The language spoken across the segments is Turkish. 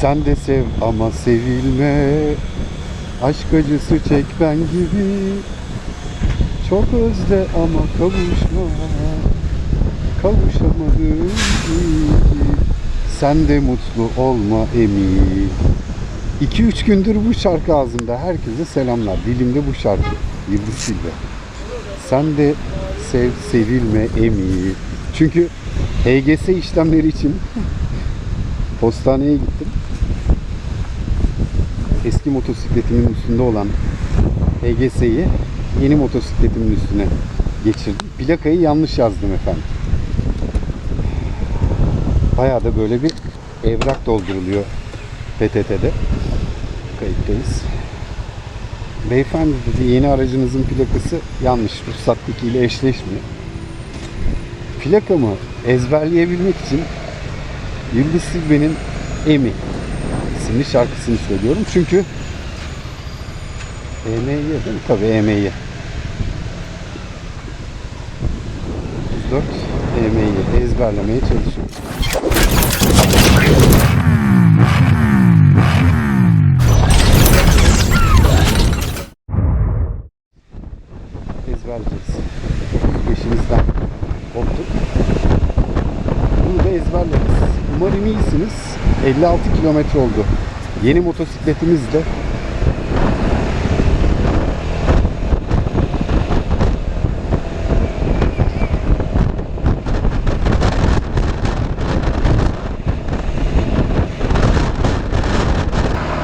Sen de sev ama sevilme Aşk acısı çek ben gibi Çok özle ama kavuşma Kavuşamadığın gibi Sen de mutlu olma emin 2-3 gündür bu şarkı ağzımda. Herkese selamlar. Dilimde bu şarkı. Yıldız Silve. Sen de sev, sevilme emin. Çünkü HGS işlemleri için postaneye gittim. Eski motosikletimin üstünde olan HGS'yi yeni motosikletimin üstüne geçirdim. Plakayı yanlış yazdım efendim. Bayağı da böyle bir evrak dolduruluyor PTT'de. Kayıttayız. Beyefendi dedi yeni aracınızın plakası yanlış. Ruhsattaki ile eşleşmiyor. Plakamı ezberleyebilmek için Yıldız Silve'nin Emi isimli şarkısını söylüyorum. Çünkü EM'ye değil mi? Tabii EM'ye. 34 EM'yi ezberlemeye çalışıyorum. ezberleyeceğiz. Peşimizden koptuk. Bunu da ezberleriz. Umarım iyisiniz. 56 kilometre oldu. Yeni motosikletimizle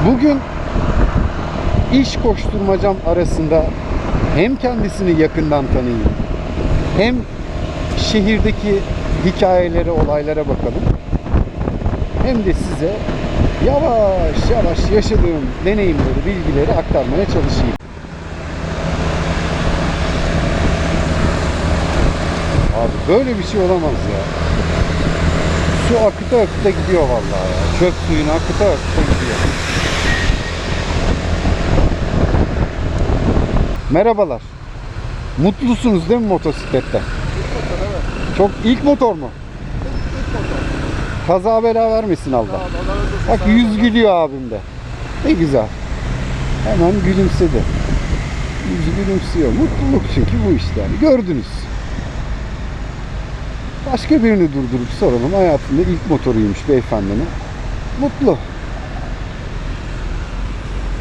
Bugün iş koşturmacam arasında hem kendisini yakından tanıyayım hem şehirdeki hikayelere, olaylara bakalım. Hem de size yavaş yavaş yaşadığım deneyimleri, bilgileri aktarmaya çalışayım. Abi böyle bir şey olamaz ya. Su akıta akıta gidiyor vallahi ya. Çöp suyunu akıta akıta gidiyor. Merhabalar. Mutlusunuz değil mi motosiklette? Çok ilk motor mu? Kaza bela vermesin Allah. Bak yüz gülüyor abim de. Ne güzel. Hemen gülümsedi. Yüzü gülümsüyor. Mutluluk çünkü bu işte. Yani. Gördünüz. Başka birini durdurup soralım. Hayatında ilk motoruymuş beyefendinin. Mutlu.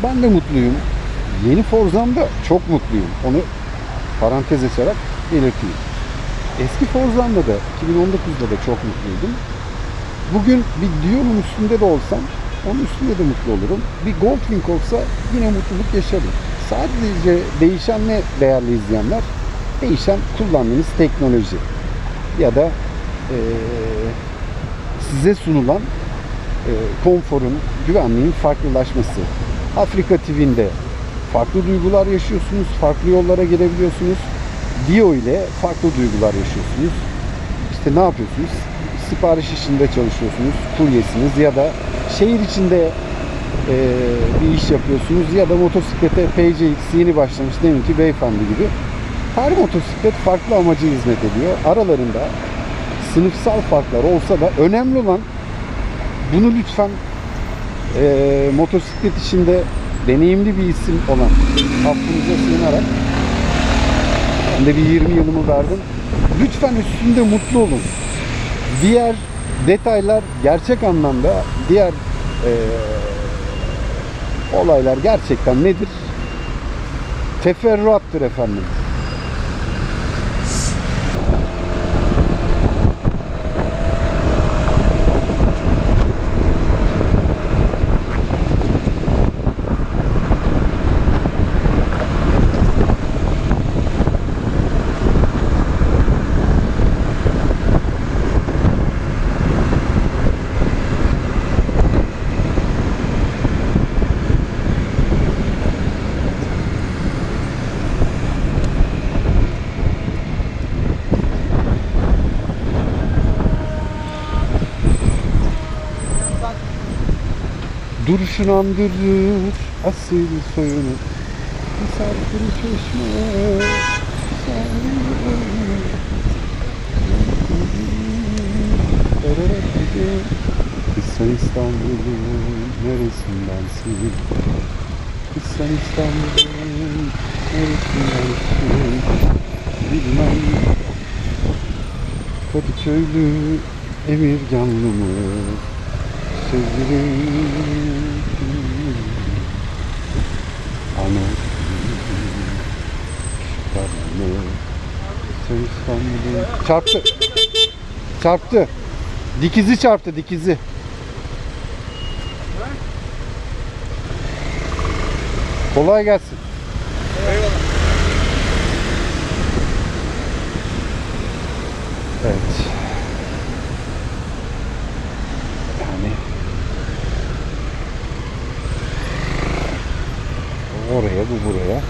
Ben de mutluyum. Yeni Forza'mda çok mutluyum. Onu parantez açarak belirteyim. Eski Forza'mda da 2019'da da çok mutluydum. Bugün bir Dion'un üstünde de olsam onun üstünde de mutlu olurum. Bir Goldwing olsa yine mutluluk yaşarım. Sadece değişen ne değerli izleyenler? Değişen kullandığınız teknoloji ya da eee, size sunulan eee, konforun, güvenliğin farklılaşması. Afrika TV'nde farklı duygular yaşıyorsunuz, farklı yollara girebiliyorsunuz. Dio ile farklı duygular yaşıyorsunuz. İşte ne yapıyorsunuz? Sipariş işinde çalışıyorsunuz, kuryesiniz ya da şehir içinde eee, bir iş yapıyorsunuz ya da motosiklete PCX yeni başlamış deminki beyefendi gibi. Her motosiklet farklı amaca hizmet ediyor. Aralarında sınıfsal farklar olsa da önemli olan bunu lütfen eee, motosiklet işinde deneyimli bir isim olan affınıza sığınarak ben de bir 20 yılımı verdim. Lütfen üstünde mutlu olun. Diğer detaylar gerçek anlamda diğer eee, olaylar gerçekten nedir? Teferruattır efendim. Duruşun andırır asil soyunu Misafir çeşme Sen İstanbul'un neresindensin? Sen İstanbul'un neresindensin? Bilmem Kadıköylü Emirganlı mı? Çarptı Çarptı Dikizi çarptı dikizi Kolay gelsin. Evet. Oraya bu buraya.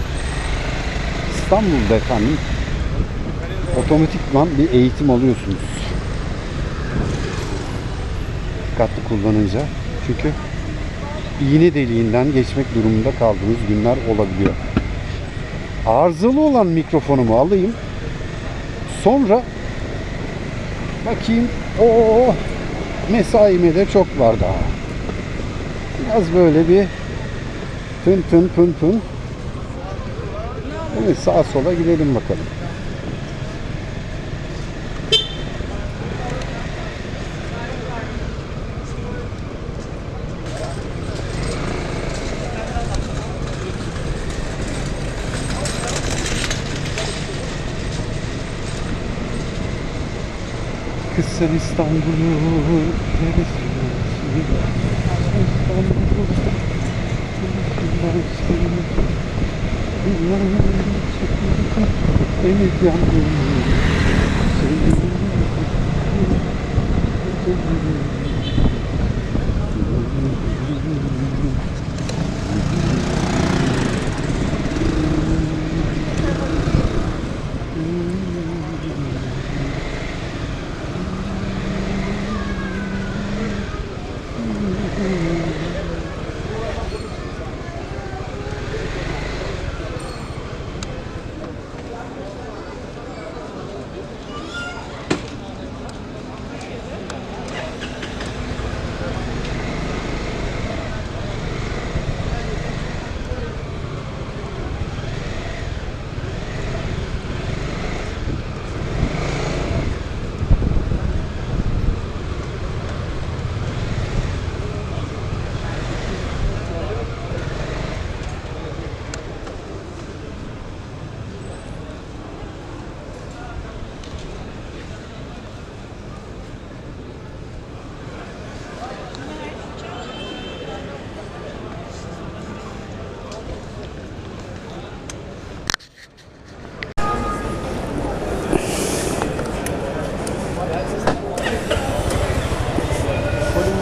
İstanbul'da efendim otomatikman bir eğitim alıyorsunuz. Dikkatli kullanınca. Çünkü iğne deliğinden geçmek durumunda kaldığınız günler olabiliyor. Arızalı olan mikrofonumu alayım. Sonra bakayım o mesaime de çok var daha. Biraz böyle bir tın tın pın pın. Evet, sağa sola gidelim bakalım. Kız sen İstanbul'u neresindensin? İstanbul'u neresindensin? Bilmem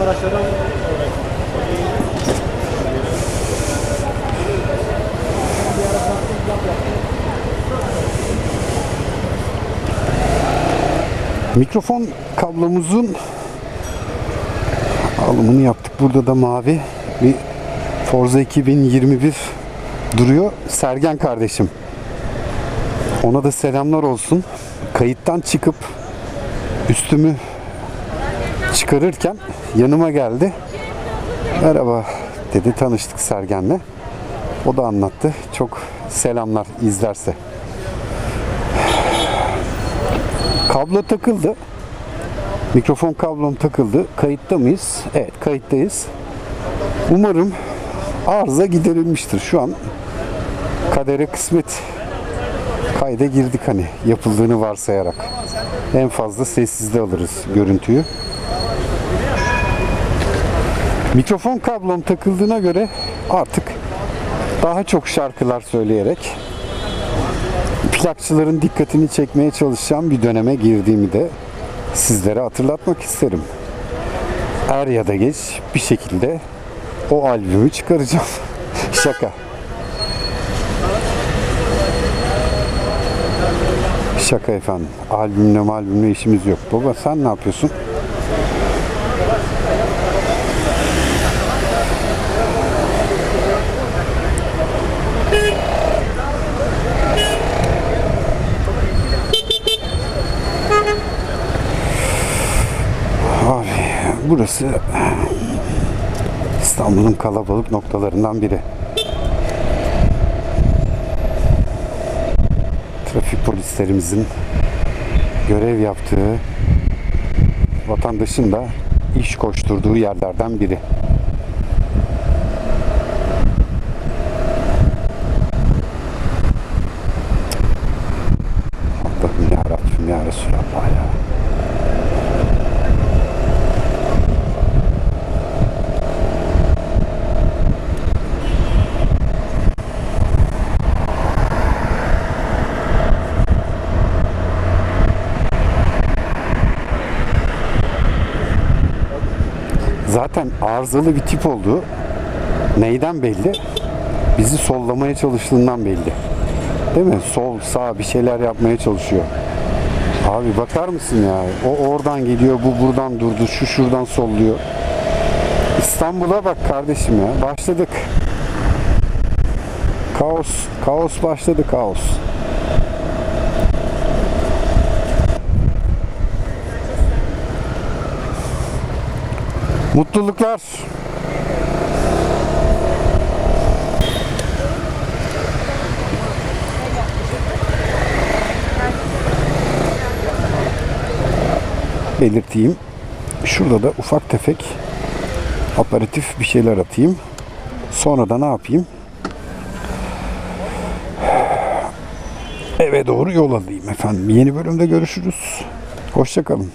Yandım Mikrofon kablomuzun alımını yaptık. Burada da mavi bir Forza 2021 duruyor. Sergen kardeşim. Ona da selamlar olsun. Kayıttan çıkıp üstümü çıkarırken yanıma geldi. Merhaba dedi. Tanıştık Sergen'le. O da anlattı. Çok selamlar izlerse. Kablo takıldı. Mikrofon kablom takıldı. Kayıtta mıyız? Evet kayıttayız. Umarım arıza giderilmiştir. Şu an kadere kısmet kayda girdik hani yapıldığını varsayarak. En fazla sessizde alırız görüntüyü. Mikrofon kablom takıldığına göre artık daha çok şarkılar söyleyerek plakçıların dikkatini çekmeye çalışacağım bir döneme girdiğimi de sizlere hatırlatmak isterim. Er ya da geç bir şekilde o albümü çıkaracağım. Şaka. Şaka efendim. Albümle albümle işimiz yok. Baba sen ne yapıyorsun? Abi burası İstanbul'un kalabalık noktalarından biri. Trafik polislerimizin görev yaptığı, vatandaşın da iş koşturduğu yerlerden biri. Allah'ım ya Rabbim ya Resulallah ya. Zaten arızalı bir tip olduğu neyden belli? Bizi sollamaya çalıştığından belli. Değil mi? Sol, sağ bir şeyler yapmaya çalışıyor. Abi bakar mısın ya? O oradan geliyor, bu buradan durdu, şu şuradan solluyor. İstanbul'a bak kardeşim ya. Başladık. Kaos, kaos başladı kaos. Mutluluklar. belirteyim. Şurada da ufak tefek aparatif bir şeyler atayım. Sonra da ne yapayım? Eve doğru yol alayım efendim. Yeni bölümde görüşürüz. Hoşçakalın.